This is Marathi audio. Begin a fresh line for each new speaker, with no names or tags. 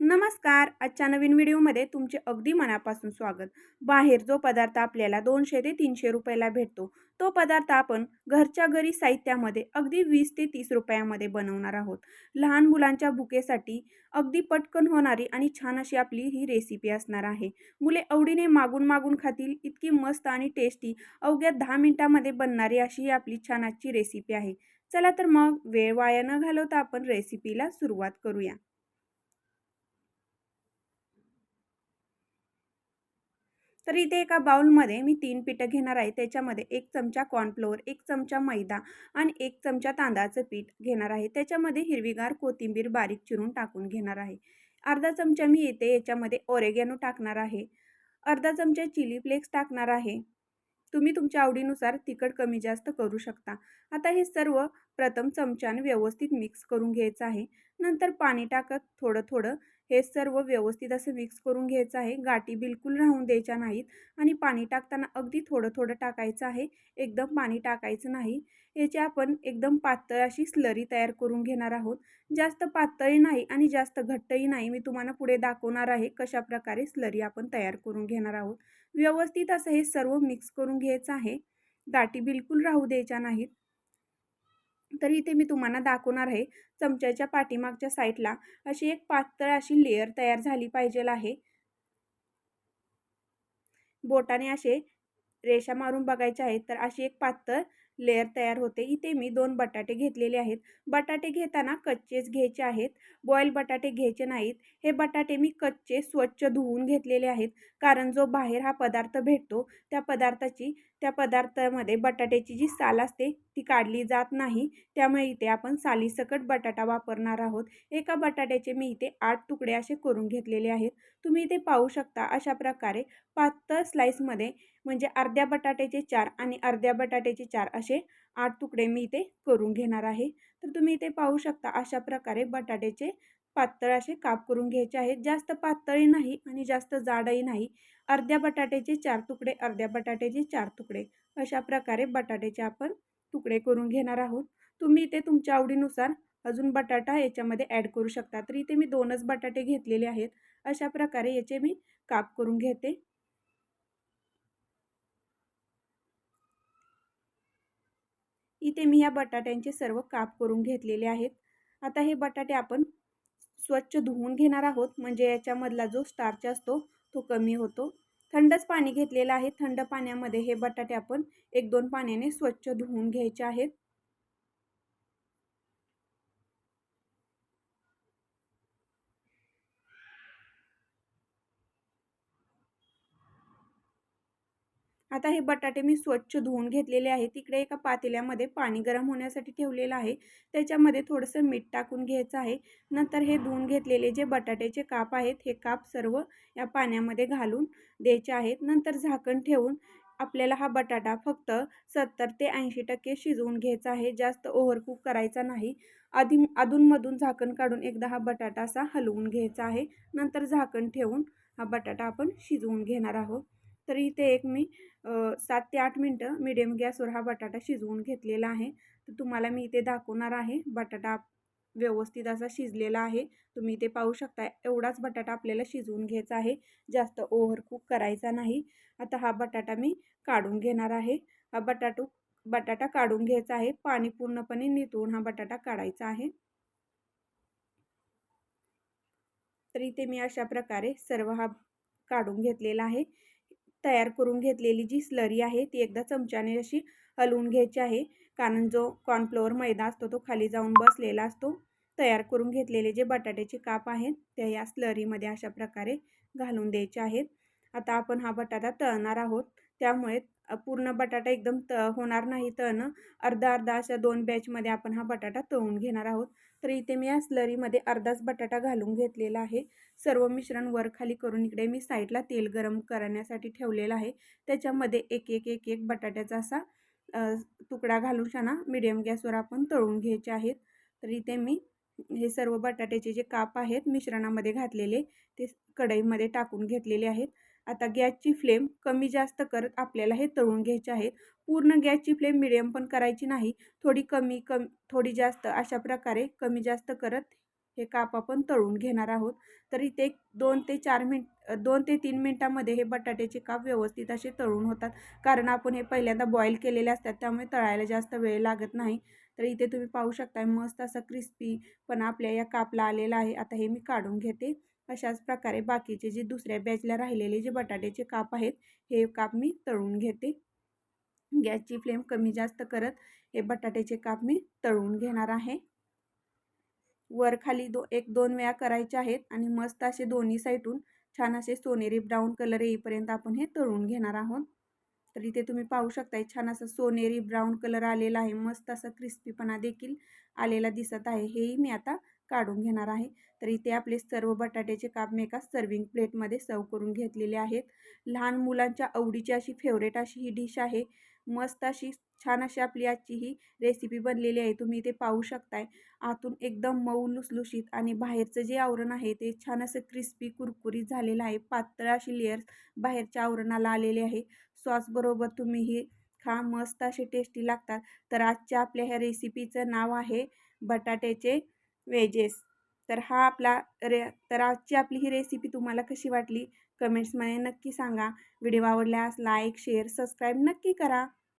नमस्कार. आजच्या नवीन व्हिडिओमध्ये तुमचे अगदी मनापासून स्वागत. बाहेर जो पदार्थ आपल्याला दोनशे ते तीनशे रुपयाला भेटतो तो पदार्थ आपण घरच्या घरी साहित्यामध्ये अगदी वीस ते तीस रुपयामध्ये बनवणार आहोत. लहान मुलांच्या भुकेसाठी अगदी पटकन होणारी आणि छान अशी आपली ही रेसिपी असणार आहे. मुले आवडीने मागून मागून खातील इतकी मस्त आणि टेस्टी अवघ्या दहा मिनिटामध्ये बनणारी अशी ही आपली छान आजची रेसिपी आहे. चला तर मग वेळ वाया न घालवता आपण रेसिपीला सुरुवात करूया. तर इथे एका बाउलमध्ये मी तीन पिठं घेणार आहे. त्याच्यामध्ये एक चमचा कॉर्नफ्लोअर एक चमचा मैदा आणि एक चमचा तांदळाचं पीठ घेणार आहे. त्याच्यामध्ये हिरवीगार कोथिंबीर बारीक चिरून टाकून घेणार आहे. अर्धा चमचा मी येते याच्यामध्ये ओरेगॅनो टाकणार आहे. अर्धा चमचा चिली फ्लेक्स टाकणार आहे. तुम्ही तुमच्या आवडीनुसार तिखट कमी जास्त करू शकता. आता हे सर्व प्रथम चमच्याने व्यवस्थित मिक्स करून घ्यायचं आहे. नंतर पाणी टाकत थोडं थोडं हे सर्व व्यवस्थित असं मिक्स करून घ्यायचं आहे. गाठी बिलकुल राहून द्यायच्या नाहीत आणि पाणी टाकताना अगदी थोडं थोडं टाकायचं आहे. एकदम पाणी टाकायचं नाही. याची आपण एकदम पातळ अशी स्लरी तयार करून घेणार आहोत. जास्त पातळही नाही आणि जास्त घट्टही नाही. मी तुम्हाला पुढे दाखवणार आहे कशा प्रकारे स्लरी आपण तयार करून घेणार आहोत. व्यवस्थित असं हे सर्व मिक्स करून घ्यायचं आहे. गाठी बिलकुल राहू द्यायच्या नाहीत. तर इथे मी तुम्हाला दाखवणार आहे. चमच्याच्या पाठीमागच्या साईडला अशी एक पातळ अशी लेअर तयार झाली पाहिजे आहे. बोटाने असे रेषा मारून बघायचे आहेत तर अशी एक पातळ लेअर तयार होते. इथे मी दोन बटाटे घेतलेले आहेत. बटाटे घेताना कच्चेच घ्यायचे आहेत. बॉईल बटाटे घ्यायचे नाहीत. हे बटाटे मी कच्चे स्वच्छ धुवून घेतलेले आहेत. कारण जो बाहेर हा पदार्थ भेटतो त्या पदार्थाची त्या पदार्थामध्ये बटाट्याची जी साल असते ती काढली जात नाही. त्यामुळे इथे आपण सालीसकट बटाटा वापरणार आहोत. एका बटाट्याचे मी इथे आठ तुकडे असे करून घेतलेले आहेत. तुम्ही इथे पाहू शकता अशा प्रकारे पातळ स्लाईसमध्ये म्हणजे अर्ध्या बटाट्याचे चार आणि अर्ध्या बटाट्याचे चार असे आठ तुकडे मी इथे करून घेणार आहे. तर तुम्ही इथे पाहू शकता अशा प्रकारे बटाट्याचे पातळ असे काप करून घ्यायचे आहेत. जास्त पातळही नाही आणि जास्त जाडही नाही. अर्ध्या बटाट्याचे चार तुकडे अर्ध्या बटाट्याचे चार तुकडे अशा प्रकारे बटाट्याचे आपण तुकडे करून घेणार आहोत. तुम्ही इथे तुमच्या आवडीनुसार अजून बटाटा याच्यामध्ये ॲड करू शकता. तर इथे मी दोनच बटाटे घेतलेले आहेत. अशा प्रकारे याचे मी काप करून घेते. इथे मी ह्या बटाट्यांचे सर्व काप करून घेतलेले आहेत. आता हे बटाटे आपण स्वच्छ धुवून घेणार आहोत. म्हणजे याच्यामधला जो स्टार्च असतो तो कमी होतो. थंडच पाणी घेतलेलं आहे. थंड पाण्यामध्ये हे बटाटे आपण एक दोन पाण्याने स्वच्छ धुवून घ्यायचे आहेत. आता हे बटाटे मी स्वच्छ धुवून घेतलेले आहे. तिकडे एका पातेल्यामध्ये पाणी गरम होण्यासाठी ठेवलेलं आहे. त्याच्यामध्ये थोडंसं मीठ टाकून घ्यायचं आहे. नंतर हे धुवून घेतलेले जे बटाट्याचे काप आहेत हे काप सर्व या पाण्यामध्ये घालून द्यायचे आहेत. नंतर झाकण ठेवून आपल्याला हा बटाटा फक्त सत्तर ते ऐंशी टक्के शिजवून घ्यायचा आहे. जास्त ओव्हरकूक करायचा नाही. आधी अधूनमधून झाकण काढून एकदा हा बटाटा असा हलवून घ्यायचा आहे. नंतर झाकण ठेवून हा बटाटा आपण शिजवून घेणार आहोत. तर इथे एक मी सात ते आठ मिनटं मिडियम गॅसवर हा बटाटा शिजवून घेतलेला आहे. तर तुम्हाला मी इथे दाखवणार आहे. बटाटा व्यवस्थित असा शिजलेला आहे. तुम्ही इथे पाहू शकता एवढाच बटाटा आपल्याला शिजवून घ्यायचा आहे. जास्त ओव्हरकूक करायचा नाही. आता हा बटाटा मी काढून घेणार आहे. हा बटाटू बटाटा काढून घ्यायचा आहे. पाणी पूर्णपणे नितळून हा बटाटा काढायचा आहे. तर इथे मी अशा प्रकारे सर्व हा काढून घेतलेला आहे. तयार करून घेतलेली जी स्लरी आहे ती एकदा चमच्याने अशी हलवून घ्यायची आहे. कारण जो कॉर्नफ्लोअर मैदा असतो तो खाली जाऊन बसलेला असतो. तयार करून घेतलेले जे बटाट्याचे काप आहेत ते या स्लरीमध्ये अशा प्रकारे घालून द्यायचे आहेत. आता आपण हा बटाटा तळणार आहोत. त्यामुळे पूर्ण बटाटा एकदम त होणार नाही तळणं. अर्धा अर्धा अशा दोन बॅचमध्ये आपण हा बटाटा तळून घेणार आहोत. तर इथे मी या स्लरीमध्ये अर्धाच बटाटा घालून घेतलेला आहे. सर्व मिश्रण वर खाली करून इकडे मी साईडला तेल गरम करण्यासाठी ठेवलेलं आहे. त्याच्यामध्ये एक एक एक एक बटाट्याचा असा तुकडा घालून शाना मिडियम गॅसवर आपण तळून घ्यायचे आहेत. तर इथे मी हे सर्व बटाट्याचे जे काप आहेत मिश्रणामध्ये घातलेले ते कढईमध्ये टाकून घेतलेले आहेत. आता गॅसची फ्लेम कमी जास्त करत आपल्याला हे तळून घ्यायचे आहेत पूर्ण गॅसची फ्लेम मिडियम पण करायची नाही. थोडी कमी कम थोडी जास्त अशा प्रकारे कमी जास्त करत हे काप आपण तळून घेणार आहोत. तर इथे एक दोन ते चार मिनिट दोन ते तीन मिनटामध्ये हे बटाट्याचे काप व्यवस्थित असे तळून होतात. कारण आपण हे पहिल्यांदा बॉईल केलेले असतात त्यामुळे तळायला जास्त वेळ लागत नाही. तर इथे तुम्ही पाहू शकता मस्त असा क्रिस्पी पण आपल्या या कापला आलेला आहे. आता हे मी काढून घेते. अशाच प्रकारे बाकीचे जे दुसऱ्या बॅचला राहिलेले जे बटाट्याचे काप आहेत हे काप मी तळून घेते. गॅसची फ्लेम कमी जास्त करत हे बटाट्याचे काप मी तळून घेणार आहे. वर खाली दो एक दोन वेळा करायचे आहेत आणि मस्त असे दोन्ही साईडून छान असे सोनेरी ब्राऊन कलर येईपर्यंत आपण हे तळून घेणार आहोत. तर इथे तुम्ही पाहू शकता छान असं सोनेरी ब्राऊन कलर आलेला आहे. मस्त असा क्रिस्पीपणा देखील आलेला दिसत आहे. हेही मी आता काढून घेणार आहे. तर इथे आपले सर्व बटाट्याचे काप मी एका सर्विंग प्लेटमध्ये सर्व करून घेतलेले आहेत. लहान मुलांच्या आवडीची अशी फेवरेट अशी ही डिश आहे. मस्त अशी छान अशी आपली आजची ही रेसिपी बनलेली आहे. तुम्ही इथे पाहू शकताय. आतून एकदम मऊ लुसलुशीत आणि बाहेरचं जे आवरण आहे ते छान असं क्रिस्पी कुरकुरीत झालेलं आहे. पातळ अशी लेअर्स बाहेरच्या आवरणाला आलेले आहे. सॉसबरोबर तुम्ही ही खा. मस्त असे टेस्टी लागतात. तर आजच्या आपल्या ह्या रेसिपीचं नाव आहे बटाट्याचे वेजेस. तर हा आपला रे तर आजची आपली ही रेसिपी तुम्हाला कशी वाटली? कमेंट्समध्ये नक्की सांगा. व्हिडिओ आवडल्यास लाईक शेअर सबस्क्राईब नक्की करा.